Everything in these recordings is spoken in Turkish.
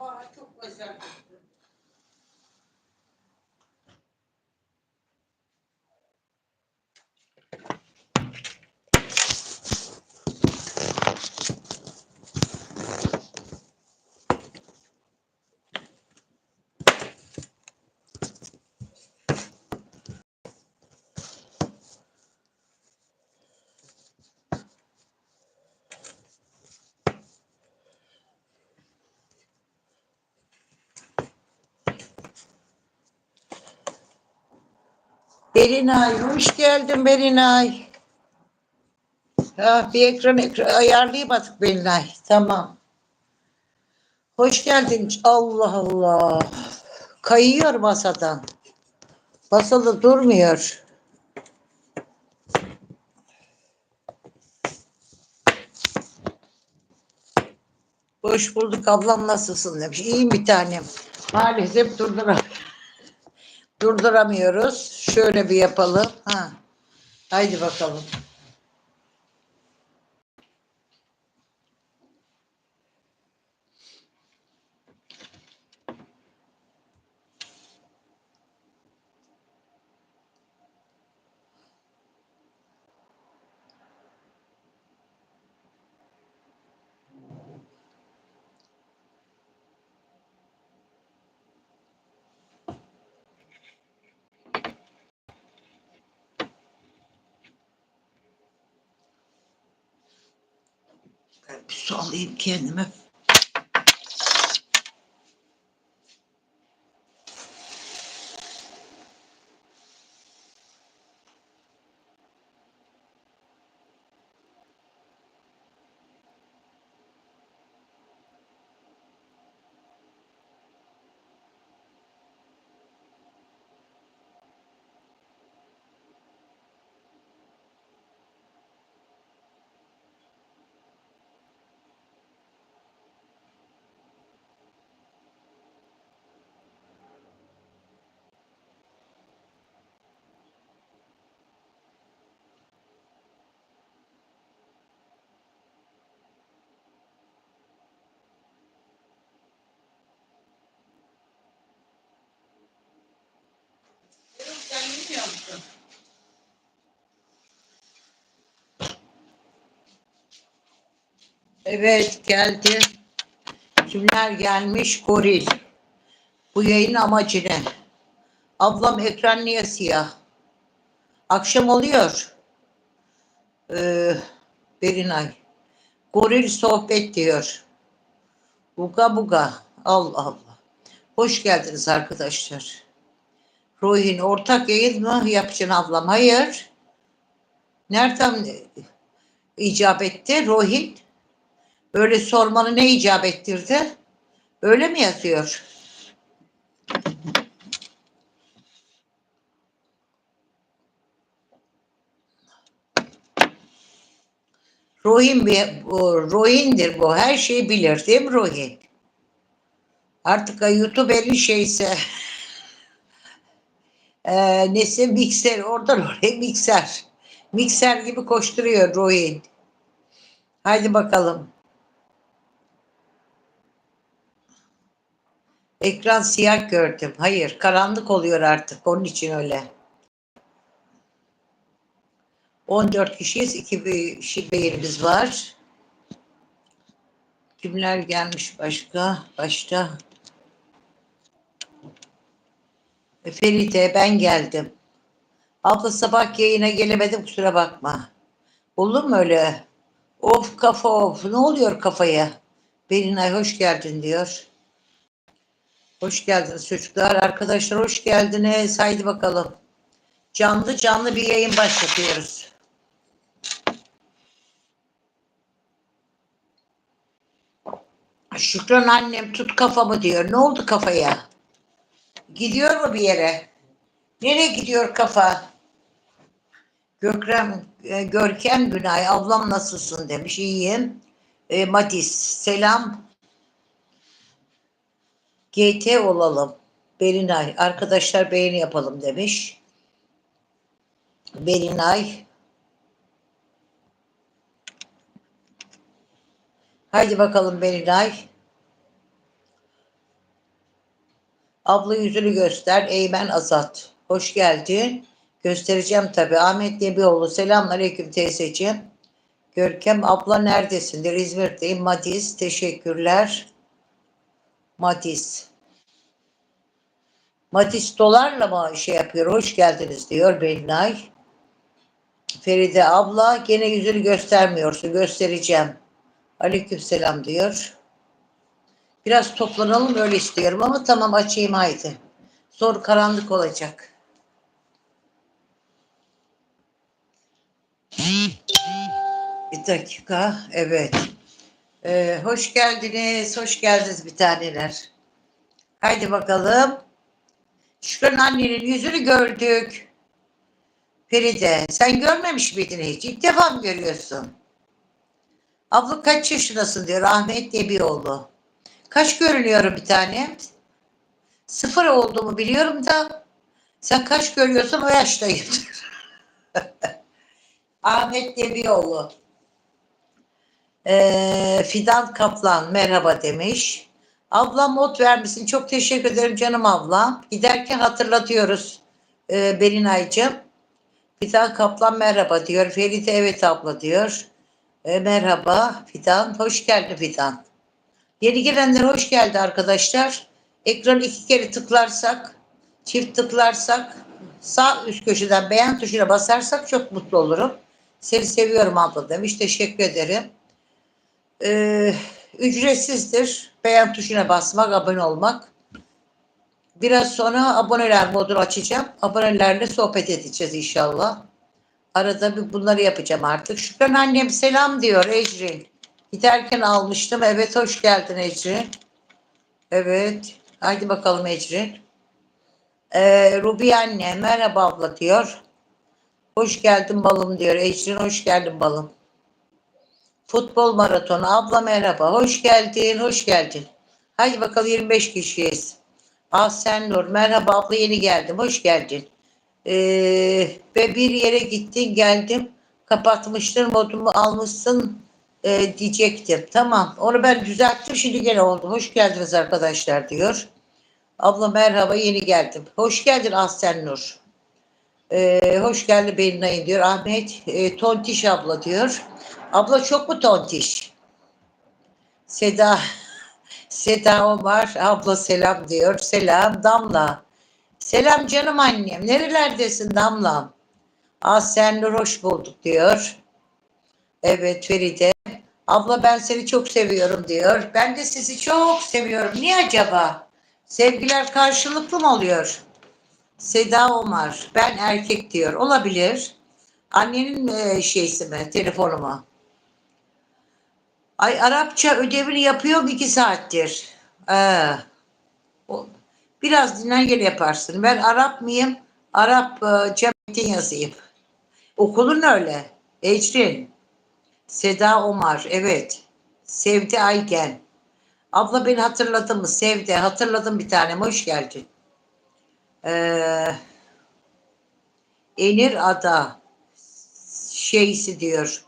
bana çok özel Berinay, hoş geldin Berinay. Ha, bir ekran ekran ayarlayamadık Berinay. Tamam. Hoş geldin. Allah Allah. Kayıyor masadan. Basılı durmuyor. Hoş bulduk ablam nasılsın demiş. İyiyim bir tanem. Maalesef durduram durduramıyoruz. Şöyle bir yapalım. Ha. Haydi bakalım. Bir su kendime. Sen bilmiyor musun? Evet geldi. Kimler gelmiş? Goril. Bu yayın amacı ne? Ablam ekran niye siyah? Akşam oluyor. Ee, Berinay. Goril sohbet diyor. Buga buga. Allah Allah. Hoş geldiniz arkadaşlar. Ruhin ortak yayın mı yapacaksın ablam? Hayır. Nereden icap etti Ruhin? Öyle sormanı ne icap ettirdi? Öyle mi yazıyor? Ruhin bir, bu, Ruhin'dir bu. Her şeyi bilir değil mi Ruhin? Artık YouTube elin şeyse e, nesi mikser oradan oraya mikser. Mikser gibi koşturuyor Ruhin. Haydi bakalım. Ekran siyah gördüm. Hayır, karanlık oluyor artık. Onun için öyle. 14 kişiyiz. iki bir kişi beğenimiz var. Kimler gelmiş başka? Başta. E, Feride ben geldim. Abla sabah yayına gelemedim kusura bakma. Olur mu öyle? Of kafa of. Ne oluyor kafaya? Berinay hoş geldin diyor. Hoş geldiniz çocuklar. Arkadaşlar hoş geldiniz. Haydi bakalım. Canlı canlı bir yayın başlatıyoruz. Şükran annem tut kafamı diyor. Ne oldu kafaya? Gidiyor mu bir yere? Nereye gidiyor kafa? Gökrem, e, Görkem Günay ablam nasılsın demiş. İyiyim. E, Madis selam. GT olalım. Berinay arkadaşlar beğeni yapalım demiş. Berinay. Haydi bakalım Berinay. Abla yüzünü göster. Eymen Azat. Hoş geldin. Göstereceğim tabii. Ahmet Nebioğlu. Selamünaleyküm teyzeciğim. Görkem abla neredesindir? İzmir'deyim. Madiz. Teşekkürler. Madiz. Madiz dolarla mı şey yapıyor? Hoş geldiniz diyor Belinay. Feride abla gene yüzünü göstermiyorsun. Göstereceğim. Aleykümselam diyor. Biraz toplanalım öyle istiyorum ama tamam açayım haydi. Zor karanlık olacak. Bir dakika. Evet. Ee, hoş geldiniz. Hoş geldiniz bir taneler. Haydi bakalım. Şükran annenin yüzünü gördük. Feride sen görmemiş miydin hiç? İlk defa mı görüyorsun? Abla kaç yaşındasın diyor Ahmet Nebioğlu. Kaç görünüyorum bir tane? Sıfır olduğumu biliyorum da sen kaç görüyorsun o yaştayım. Ahmet Nebioğlu. Ee, Fidan Kaplan merhaba demiş. Ablam mod vermişsin. Çok teşekkür ederim canım ablam. Giderken hatırlatıyoruz ee, Belinay'cığım. Fidan Kaplan merhaba diyor. Feride evet abla diyor. E, merhaba Fidan. Hoş geldin Fidan. Yeni gelenler hoş geldi arkadaşlar. Ekranı iki kere tıklarsak, çift tıklarsak, sağ üst köşeden beğen tuşuna basarsak çok mutlu olurum. Seni seviyorum abla demiş. Teşekkür ederim. Ee, ücretsizdir. Beğen tuşuna basmak, abone olmak. Biraz sonra aboneler modunu açacağım. Abonelerle sohbet edeceğiz inşallah. Arada bir bunları yapacağım artık. Şükran annem selam diyor Ecrin. Giderken almıştım. Evet hoş geldin Ecrin. Evet. Haydi bakalım Ecrin. Ee, Rubi anne merhaba abla diyor. Hoş geldin balım diyor. Ecrin hoş geldin balım. Futbol maratonu. Abla merhaba. Hoş geldin. Hoş geldin. Haydi bakalım 25 kişiyiz. Ah sen Nur. Merhaba abla yeni geldim. Hoş geldin. Ee, ve bir yere gittin geldim. Kapatmıştın modumu almışsın e, diyecektim. Tamam onu ben düzelttim şimdi gene oldu. Hoş geldiniz arkadaşlar diyor. Abla merhaba yeni geldim. Hoş geldin Ahsen Nur. Ee, hoş geldin Belinay'ın diyor. Ahmet e, Tontiş abla diyor. Abla çok mu tontiş? Seda Seda Omar abla selam diyor. Selam Damla. Selam canım annem. Nerelerdesin Damla? Aa sen hoş bulduk diyor. Evet Feride. Abla ben seni çok seviyorum diyor. Ben de sizi çok seviyorum. Niye acaba? Sevgiler karşılıklı mı oluyor? Seda Omar. Ben erkek diyor. Olabilir. Annenin e, şeysi mi? Telefonu mu? Ay Arapça ödevini yapıyorum iki saattir. Ee, o, biraz dinlen gel yaparsın. Ben Arap mıyım? Arap e, metin yazayım. Okulun öyle. Ecrin. Seda Omar. Evet. Sevdi Aygen. Abla beni hatırladın mı? Sevdi. Hatırladım bir tanem. Hoş geldin. Ee, Enir Ada. Şeysi diyor.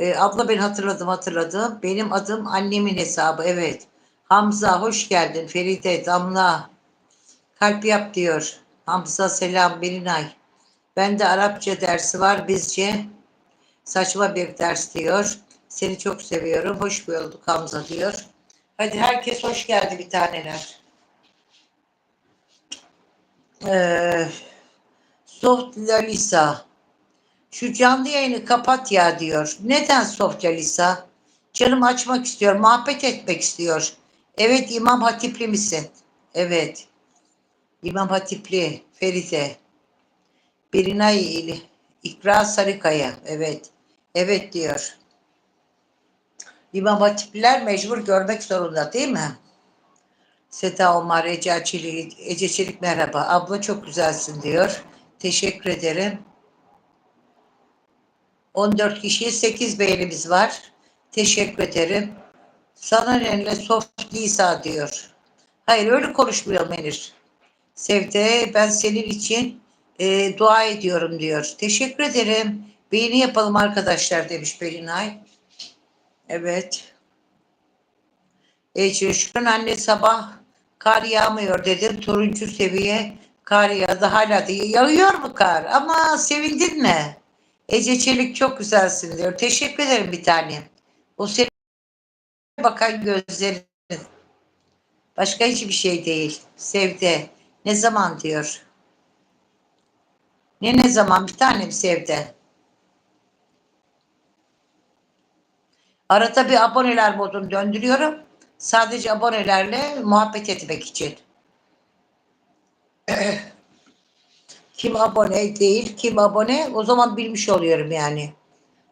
Ee, abla ben hatırladım hatırladım. Benim adım annemin hesabı. Evet. Hamza hoş geldin. Feride, Damla. Kalp yap diyor. Hamza selam Belinay. Ben de Arapça dersi var bizce. Saçma bir ders diyor. Seni çok seviyorum. Hoş bulduk Hamza diyor. Hadi herkes hoş geldi bir taneler. Ee, Soft Lalisa. Şu canlı yayını kapat ya diyor. Neden Soft Lalisa? Canım açmak istiyor. Muhabbet etmek istiyor. Evet İmam Hatipli misin? Evet. İmam Hatipli. Feride. Berinay İkra Sarıkaya. Evet. Evet diyor. İmam Hatipliler mecbur görmek zorunda değil mi? Seda Omar, Ece Çelik, Ece Çelik merhaba. Abla çok güzelsin diyor. Teşekkür ederim. 14 kişiye 8 beğenimiz var. Teşekkür ederim. Sana nenle soft Lisa diyor. Hayır öyle konuşmuyor Menir. Sevde ben senin için e, dua ediyorum diyor. Teşekkür ederim. Beğeni yapalım arkadaşlar demiş Belinay. Evet. Ece Şükran anne sabah Kar yağmıyor dedim. Turuncu seviye kar yağdı. Hala da yağıyor mu kar? Ama sevindin mi? Ece Çelik çok güzelsin diyor. Teşekkür ederim bir tanem. O senin bakan gözlerin. Başka hiçbir şey değil. Sevdi. Ne zaman diyor. Ne ne zaman bir tanem sevdi. Arada bir aboneler modunu döndürüyorum. Sadece abonelerle muhabbet etmek için. kim abone değil, kim abone o zaman bilmiş oluyorum yani.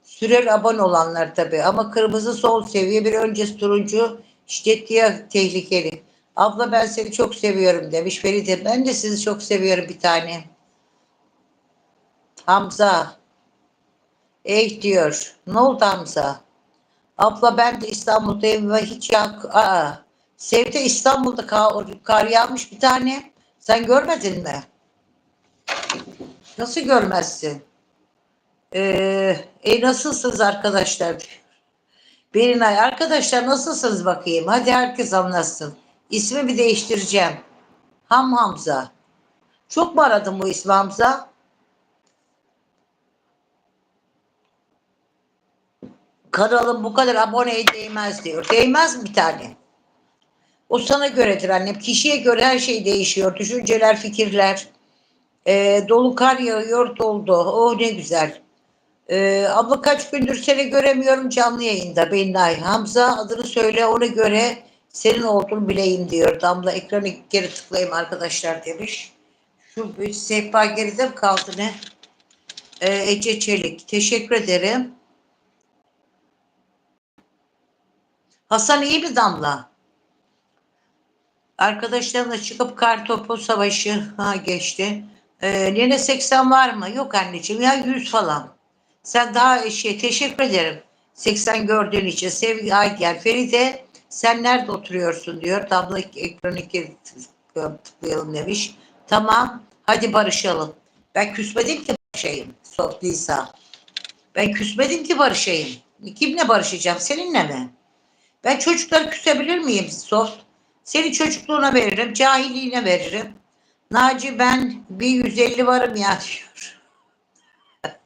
Süreli abone olanlar tabii ama kırmızı sol seviye bir öncesi turuncu şiddetli tehlikeli. Abla ben seni çok seviyorum demiş Feride. Ben de sizi çok seviyorum bir tane. Hamza. Ey diyor. Ne oldu Hamza? Abla ben de İstanbul'dayım ve hiç yak... Aa, Sevde İstanbul'da kar, kar yağmış bir tane. Sen görmedin mi? Nasıl görmezsin? Ee, e nasılsınız arkadaşlar? Berinay arkadaşlar nasılsınız bakayım? Hadi herkes anlatsın. İsmi değiştireceğim. Ham Hamza. Çok mu aradın bu ismi Hamza? Kanalım bu kadar aboneye değmez diyor. Değmez mi bir tane? O sana göredir annem. Kişiye göre her şey değişiyor. Düşünceler, fikirler. Ee, dolu kar yağıyor, doldu. Oh ne güzel. Ee, abla kaç gündür seni göremiyorum canlı yayında. Benay Hamza adını söyle ona göre senin olduğunu bileyim diyor. Damla ekranı geri tıklayayım arkadaşlar demiş. Şu bir sehpa geride mi kaldı ne? Ee, Ece Çelik. Teşekkür ederim. Hasan iyi mi Damla? Arkadaşlarımla çıkıp kar topu savaşı ha geçti. Ee, yine 80 var mı? Yok anneciğim ya 100 falan. Sen daha şey teşekkür ederim. 80 gördüğün için. Sevgi Aygel. Feride sen nerede oturuyorsun diyor. Damla ekranı geri tıklayalım demiş. Tamam hadi barışalım. Ben küsmedim ki barışayım. Softlysa. Ben küsmedim ki barışayım. Kimle barışacağım? Seninle mi? Ben çocukları küsebilir miyim Soft? Seni çocukluğuna veririm, cahilliğine veririm. Naci ben bir 150 varım ya diyor.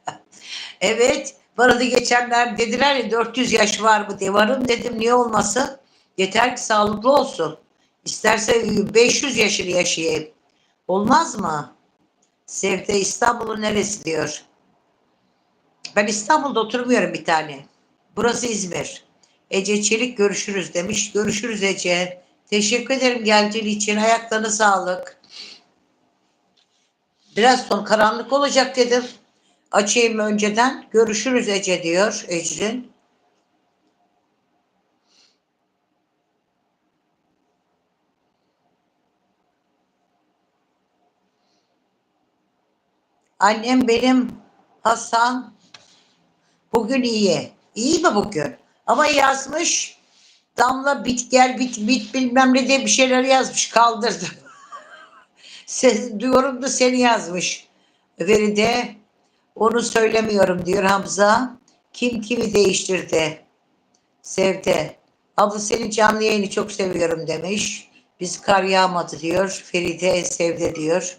evet, bana da geçenler dediler ya 400 yaş var mı diye varım dedim niye olmasın? Yeter ki sağlıklı olsun. İsterse 500 yaşını yaşayayım. Olmaz mı? Sevde İstanbul'un neresi diyor. Ben İstanbul'da oturmuyorum bir tane. Burası İzmir. Ece Çelik görüşürüz demiş. Görüşürüz Ece. Teşekkür ederim geldiğin için. Ayaklarına sağlık. Biraz son karanlık olacak dedim. Açayım önceden. Görüşürüz Ece diyor Ecrin. Annem benim Hasan bugün iyi. İyi mi bugün? Ama yazmış Damla bit gel bit bit bilmem ne diye bir şeyler yazmış kaldırdım. Diyorum da seni yazmış. Veride onu söylemiyorum diyor Hamza. Kim kimi değiştirdi? Sevde. Abla senin canlı yayını çok seviyorum demiş. Biz kar yağmadı diyor. Feride sevde diyor.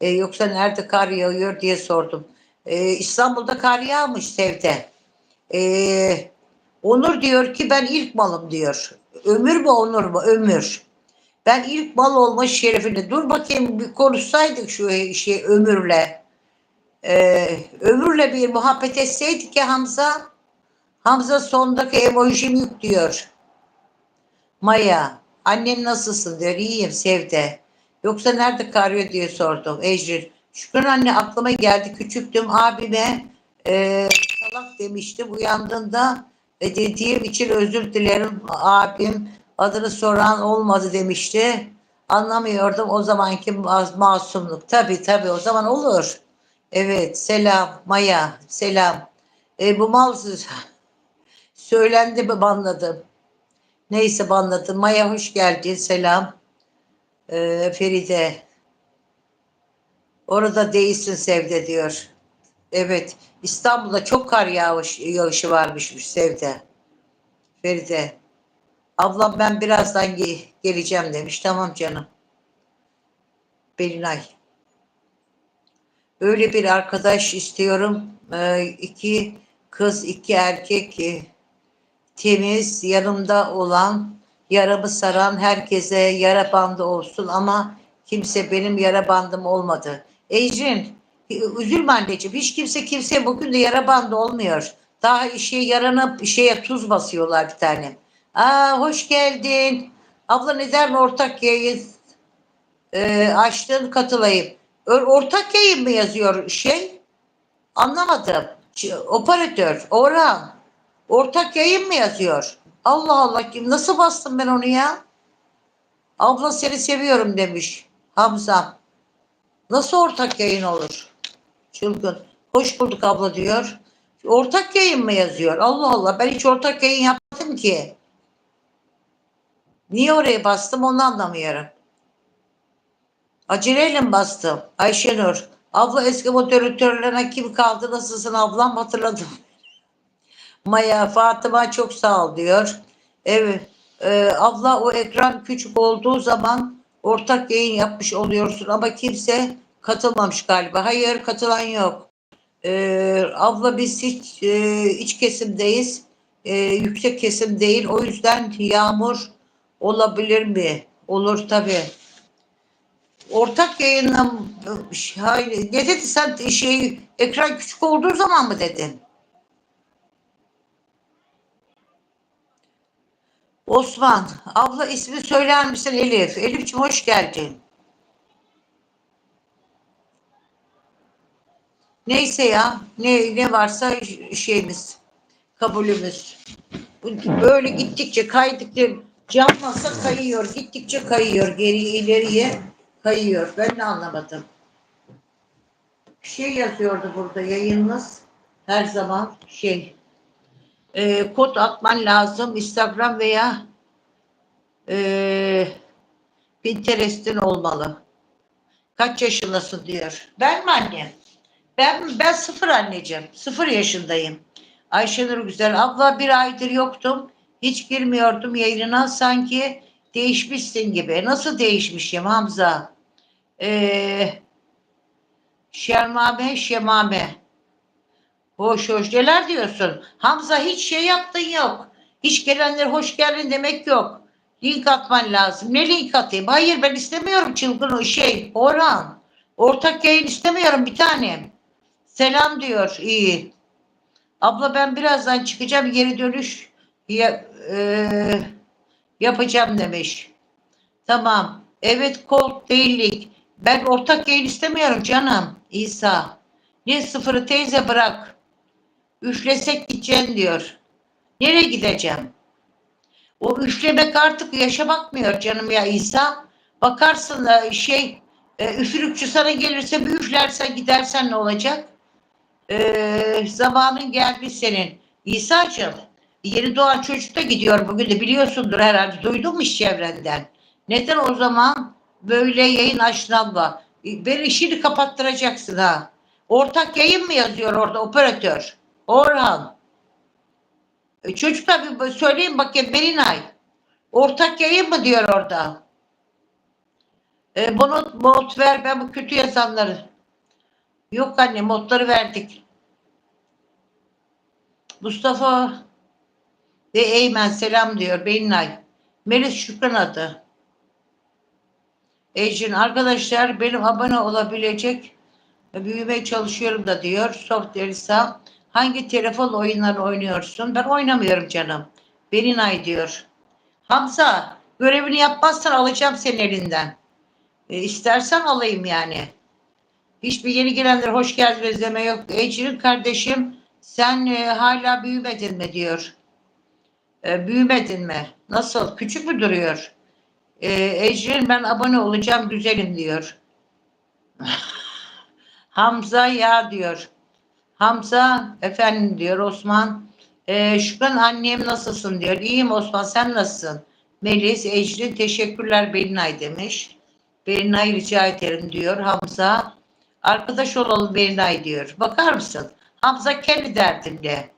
E, yoksa nerede kar yağıyor diye sordum. E, İstanbul'da kar yağmış sevde. E, Onur diyor ki ben ilk malım diyor. Ömür mü onur mu? Ömür. Ben ilk mal olma şerefini dur bakayım bir konuşsaydık şu şey ömürle. Ee, ömürle bir muhabbet etseydik ya Hamza. Hamza sondaki emojim yük diyor. Maya annen nasılsın diyor. İyiyim Sevde. Yoksa nerede karıyor diye sordum. Ecrin. Şükran anne aklıma geldi. Küçüktüm abime e, salak demiştim. Uyandığında ve dediğim için özür dilerim abim adını soran olmadı demişti. Anlamıyordum o zamanki masumluk. Tabii tabii o zaman olur. Evet selam Maya selam. E, bu mal söylendi mi banladım. Neyse banladım. Maya hoş geldin selam. E, Feride. Orada değilsin Sevde diyor. Evet. İstanbul'da çok kar yağış, yağışı varmış Sevde. Feride. Ablam ben birazdan ge- geleceğim demiş. Tamam canım. Belinay. Öyle bir arkadaş istiyorum. Ee, iki kız, iki erkek e, temiz, yanımda olan, yaramı saran herkese yara bandı olsun ama kimse benim yara bandım olmadı. Ecrin, üzülme anneciğim. Hiç kimse kimseye bugün de yara bandı olmuyor. Daha işe yaranıp şeye tuz basıyorlar bir tanem. Aa hoş geldin. Abla neden ortak yayın e, açtın katılayım. Ortak yayın mı yazıyor şey? Anlamadım. Operatör, Orhan. Ortak yayın mı yazıyor? Allah Allah kim nasıl bastım ben onu ya? Abla seni seviyorum demiş Hamza. Nasıl ortak yayın olur? Çılgın. Hoş bulduk abla diyor. Ortak yayın mı yazıyor? Allah Allah ben hiç ortak yayın yapmadım ki. Niye oraya bastım onu anlamıyorum. Aceleyle mi bastım? Ayşenur. Abla eski moderatörlerine kim kaldı? Nasılsın ablam? Hatırladım. Maya, Fatıma çok sağ ol diyor. Evet. e, abla o ekran küçük olduğu zaman ortak yayın yapmış oluyorsun ama kimse katılmamış galiba. Hayır katılan yok. E, abla biz hiç e, iç kesimdeyiz. E, yüksek kesim değil. O yüzden yağmur olabilir mi? Olur tabii. Ortak yayınla hayır, ne dedi sen şey ekran küçük olduğu zaman mı dedin? Osman, abla ismi söyler misin Elif? Elif'ciğim hoş geldin. Neyse ya, ne ne varsa şeyimiz, kabulümüz. Bu- Böyle gittikçe kaydıkça cam masa kayıyor, gittikçe kayıyor, geri ileriye kayıyor. Ben de anlamadım. Bir şey yazıyordu burada yayınımız her zaman şey e, kod atman lazım Instagram veya e, Pinterest'in olmalı. Kaç yaşındasın diyor. Ben mi annem? Ben, ben sıfır anneciğim. Sıfır yaşındayım. Ayşenur Güzel. Abla bir aydır yoktum. Hiç girmiyordum yayınına. Sanki değişmişsin gibi. Nasıl değişmişim Hamza? Ee, Şermame, Şemame. Hoş hoş. Neler diyorsun? Hamza hiç şey yaptın yok. Hiç gelenler hoş geldin demek yok. Link atman lazım. Ne link atayım? Hayır ben istemiyorum çılgın o şey. Orhan. Ortak yayın istemiyorum bir tanem. Selam diyor. İyi. Abla ben birazdan çıkacağım geri dönüş e, yapacağım demiş. Tamam. Evet kol değillik. Ben ortak yayın istemiyorum canım. İsa. Ne sıfırı teyze bırak. Üflesek gideceksin diyor. Nereye gideceğim? O üflemek artık yaşa bakmıyor canım ya İsa. Bakarsın da şey e, üfürükçü sana gelirse bir üflersen gidersen ne olacak? E, zamanın geldi senin. İsa'cığım yeni doğan çocuk da gidiyor bugün de biliyorsundur herhalde. Duydun mu iş çevrenden? Neden o zaman böyle yayın abla? E, Beni işini kapattıracaksın ha. Ortak yayın mı yazıyor orada operatör? Orhan. E, çocuklar bir söyleyin bakayım Belinay. Ortak yayın mı diyor orada? E, bunu mod ver ben bu kötü yazanları. Yok anne modları verdik. Mustafa ve Eymen selam diyor Belinay. Melis Şükran adı. Ecrin arkadaşlar benim abone olabilecek büyümeye çalışıyorum da diyor. Soft Elisa. Hangi telefon oyunları oynuyorsun? Ben oynamıyorum canım. Belinay diyor. Hamza görevini yapmazsan alacağım senin elinden. E, istersen alayım yani. Hiçbir yeni gelenler hoş geldiniz deme yok. Ecrin kardeşim sen e, hala büyümedin mi diyor. E, büyümedin mi? Nasıl? Küçük mü duruyor? E, Ecrin ben abone olacağım güzelim diyor. Hamza ya diyor. Hamza efendim diyor Osman. E, Şükran annem nasılsın diyor. İyiyim Osman sen nasılsın? Melis Ecrin teşekkürler Belinay demiş. Belinay rica ederim diyor Hamza. Arkadaş olalım Belinay diyor. Bakar mısın? Hamza kendi derdinde.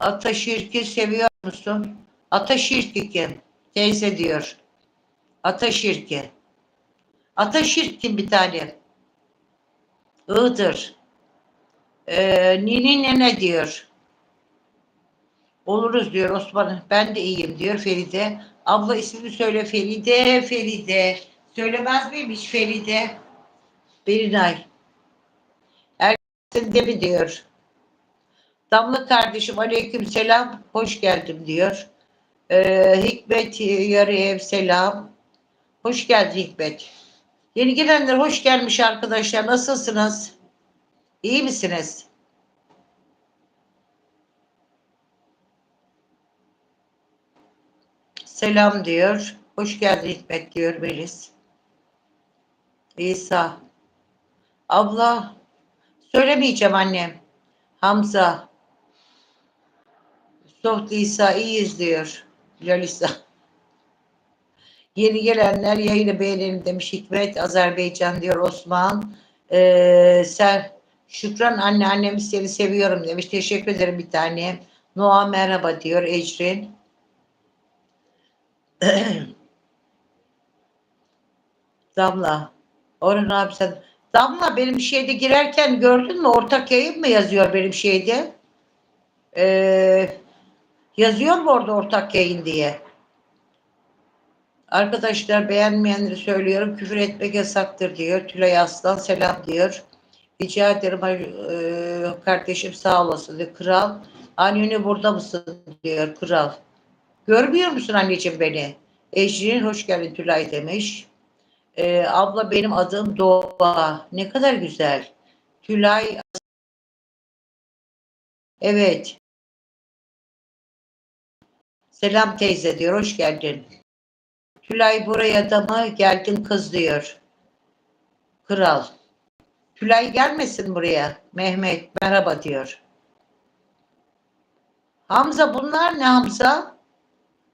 Ataşirki seviyor musun? Ata şirki kim? Teyze diyor. Ata şirki. Ata şirk kim bir tane? Iğdır. Ee, Nini nene diyor. Oluruz diyor Osman. Ben de iyiyim diyor Feride. Abla ismini söyle Feride. Feride. Söylemez miymiş Feride? Berinay. Ersin de mi diyor. Damla kardeşim aleyküm selam. Hoş geldim diyor. Ee, Hikmet yarı ev selam. Hoş geldin Hikmet. Yeni gelenler hoş gelmiş arkadaşlar. Nasılsınız? İyi misiniz? Selam diyor. Hoş geldin Hikmet diyor Melis. İsa. Abla. Söylemeyeceğim annem. Hamza. Soft İsa iyiyiz diyor. Lalisa. Yeni gelenler yayını beğenelim demiş Hikmet. Azerbaycan diyor Osman. Ee, sen Şükran anne annemi seni seviyorum demiş. Teşekkür ederim bir tane. Noa merhaba diyor Ecrin. Damla. Orhan abi sen. Damla benim şeyde girerken gördün mü? Ortak yayın mı yazıyor benim şeyde? Ee, yazıyor mu orada ortak yayın diye? Arkadaşlar beğenmeyenleri söylüyorum. Küfür etmek yasaktır diyor. Tülay Aslan selam diyor. Rica ederim e, kardeşim sağ olasın diyor. Kral. Anneni burada mısın diyor kral. Görmüyor musun anneciğim beni? Ecrin hoş geldin Tülay demiş. Ee, abla benim adım Doğa. Ne kadar güzel. Tülay. Evet. Selam teyze diyor. Hoş geldin. Tülay buraya da mı geldin kız diyor. Kral. Tülay gelmesin buraya. Mehmet merhaba diyor. Hamza bunlar ne Hamza?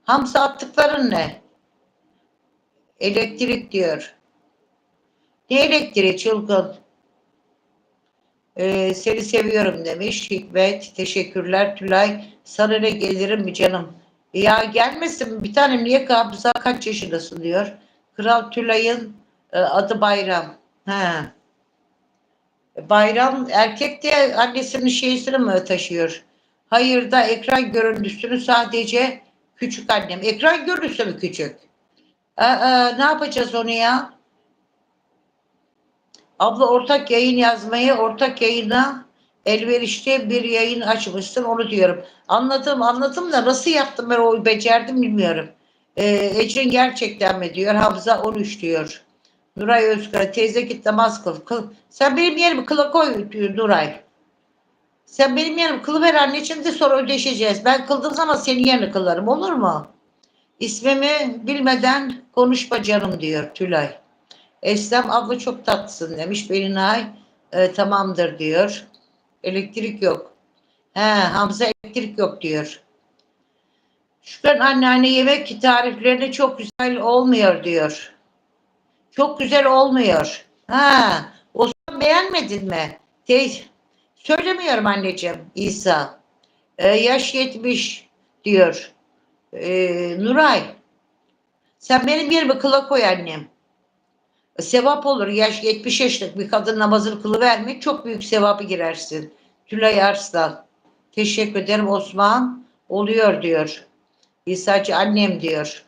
Hamza attıkların ne? Elektrik diyor. Ne elektriği çılgın? Ee, seni seviyorum demiş Hikmet. Teşekkürler Tülay. Sana ne gelirim mi canım? Ya gelmesin bir tanem niye kabza kaç yaşındasın diyor. Kral Tülay'ın e, adı Bayram. Ha. Bayram erkek de annesinin şeysini mi taşıyor? Hayır da ekran görüntüsünü sadece küçük annem. Ekran görüntüsü mü küçük? Aa, ne yapacağız onu ya? Abla ortak yayın yazmayı, ortak yayına elverişli bir yayın açmışsın onu diyorum. Anladım anladım da nasıl yaptım ben o becerdim bilmiyorum. Ee, Ecrin gerçekten mi diyor. Hamza 13 diyor. Nuray Özkara teyze git namaz kıl. kıl. Sen benim yerime kıla koy Nuray. Sen benim yerime kılı ver anneciğim de sonra ödeşeceğiz. Ben kıldığım zaman senin yerini kılarım olur mu? İsmimi bilmeden konuşma canım diyor Tülay. Eslem abla çok tatlısın demiş. Belinay e, tamamdır diyor. Elektrik yok. He, Hamza elektrik yok diyor. Şükran anneanne yemek tariflerinde çok güzel olmuyor diyor. Çok güzel olmuyor. Ha, o zaman beğenmedin mi? Teyze, söylemiyorum anneciğim İsa. Ee, yaş 70 diyor. Ee, Nuray. Sen benim yerime kıla koy annem. Sevap olur. Yaş 70 yaşlık bir kadın namazını kılıvermek çok büyük sevabı girersin. Tülay Arslan. Teşekkür ederim Osman. Oluyor diyor. İsa'cı annem diyor.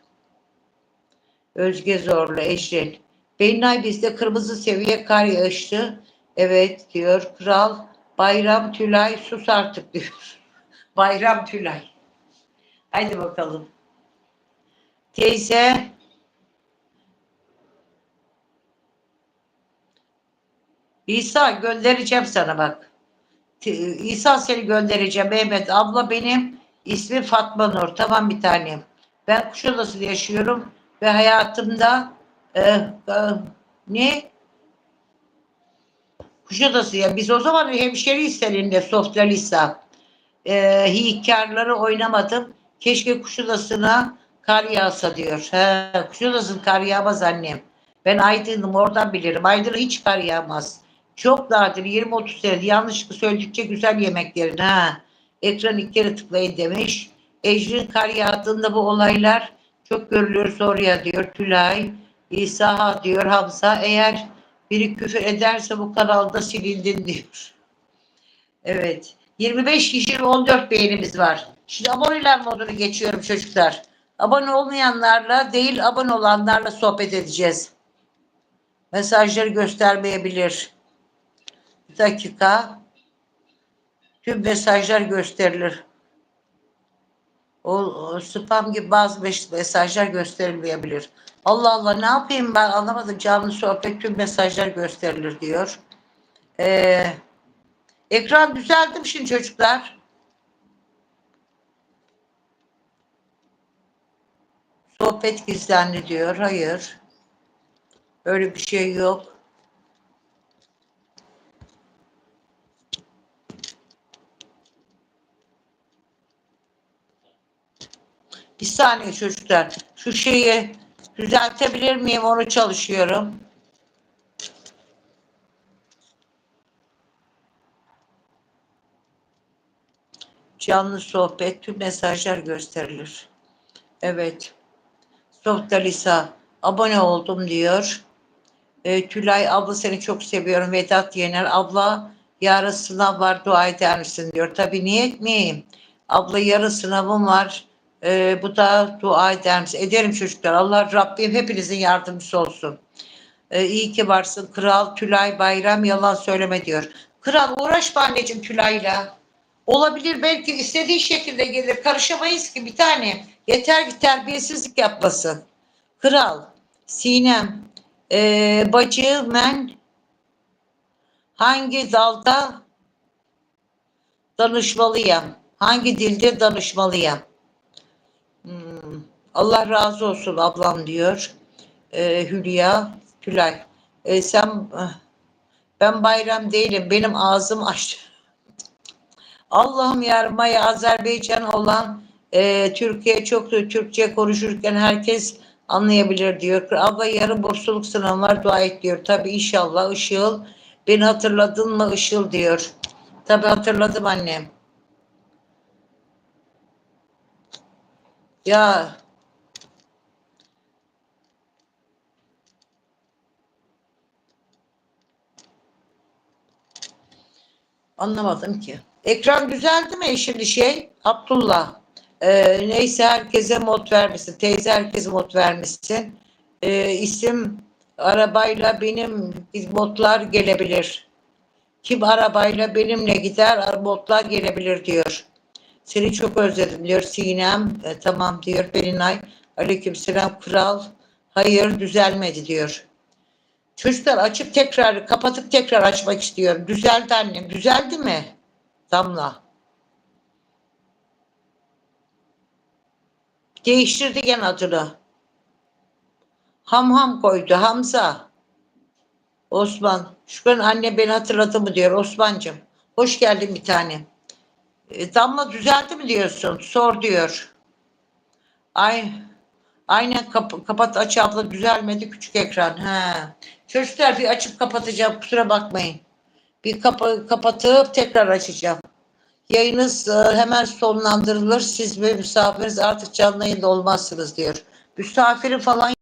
Özge Zorlu Ecrin. Beynay bizde kırmızı seviye kar yağıştı. Evet diyor. Kral Bayram Tülay sus artık diyor. Bayram Tülay. Haydi bakalım. Teyze İsa göndereceğim sana bak. İsa seni göndereceğim Mehmet. Abla benim ismim Fatma Nur. Tamam bir tanem. Ben Kuşadası'da yaşıyorum ve hayatımda e, e, ne? Kuşadası ya. Biz o zaman hemşeriyiz seninle Sofya Lisa. E, hikayeleri oynamadım. Keşke Kuşadası'na kar yağsa diyor. He, Kuşadası'nın kar yağmaz annem. Ben Aydın'ım oradan bilirim. Aydın'a hiç kar yağmaz. Çok nadir 20-30 senedir yanlışlıkla söyledikçe güzel yemeklerin ha. Ekran ilk kere tıklayın demiş. Ecrin kar yağdığında bu olaylar çok görülür soruya diyor Tülay. İsa diyor Hamza eğer biri küfür ederse bu kanalda silindin diyor. Evet. 25 kişi ve 14 beğenimiz var. Şimdi aboneler modunu geçiyorum çocuklar. Abone olmayanlarla değil abone olanlarla sohbet edeceğiz. Mesajları göstermeyebilir. Dakika. Tüm mesajlar gösterilir. O, o spam gibi bazı mes- mesajlar gösterilmeyebilir. Allah Allah ne yapayım ben anlamadım. Canlı sohbet tüm mesajlar gösterilir diyor. Ee, ekran düzeldi mi şimdi çocuklar? Sohbet gizlendi diyor. Hayır. Öyle bir şey yok. Bir saniye çocuklar. Şu şeyi düzeltebilir miyim? Onu çalışıyorum. Canlı sohbet, tüm mesajlar gösterilir. Evet. Softalisa abone oldum diyor. E, Tülay abla seni çok seviyorum. Vedat Yener abla yarın sınav var dua eder misin diyor. Tabii niye etmeyeyim. Abla yarın sınavım var. E, bu da dua eder? Ederim çocuklar. Allah Rabbim hepinizin yardımcısı olsun. E, iyi ki varsın. Kral Tülay Bayram yalan söyleme diyor. Kral uğraşma anneciğim Tülay'la. Olabilir belki istediği şekilde gelir. Karışamayız ki bir tane. Yeter ki terbiyesizlik yapmasın. Kral, Sinem, ee, bacı ben hangi dalda danışmalıyım? Hangi dilde danışmalıyım? Allah razı olsun ablam diyor. Ee, Hülya, Tülay. Ee, sen ben bayram değilim. Benim ağzım aç. Allah'ım yarmaya Azerbaycan olan e, Türkiye çok Türkçe konuşurken herkes anlayabilir diyor. Abla yarın bursluluk sınavı var dua et diyor. Tabii inşallah Işıl. Beni hatırladın mı Işıl diyor. Tabii hatırladım annem. Ya anlamadım ki. Ekran düzeldi mi şimdi şey? Abdullah. Ee, neyse herkese mod vermişsin. Teyze herkese mod vermişsin. Ee, isim arabayla benim modlar gelebilir. Kim arabayla benimle gider modlar gelebilir diyor. Seni çok özledim diyor Sinem. E, tamam diyor Belinay. Aleykümselam kral. Hayır düzelmedi diyor. Çocuklar açıp tekrar kapatıp tekrar açmak istiyorum. Düzeldi annem. Düzeldi mi? Damla. Değiştirdi gene adını. Ham ham koydu. Hamza. Osman. Şükran anne beni hatırladı mı diyor Osman'cığım. Hoş geldin bir tane. E, Damla düzeldi mi diyorsun? Sor diyor. Ay, aynen kap kapat aç abla düzelmedi küçük ekran. He. Çocuklar bir açıp kapatacağım kusura bakmayın. Bir kapa kapatıp tekrar açacağım. Yayınız e, hemen sonlandırılır. Siz ve misafiriniz artık canlı yayında olmazsınız diyor. Misafiri falan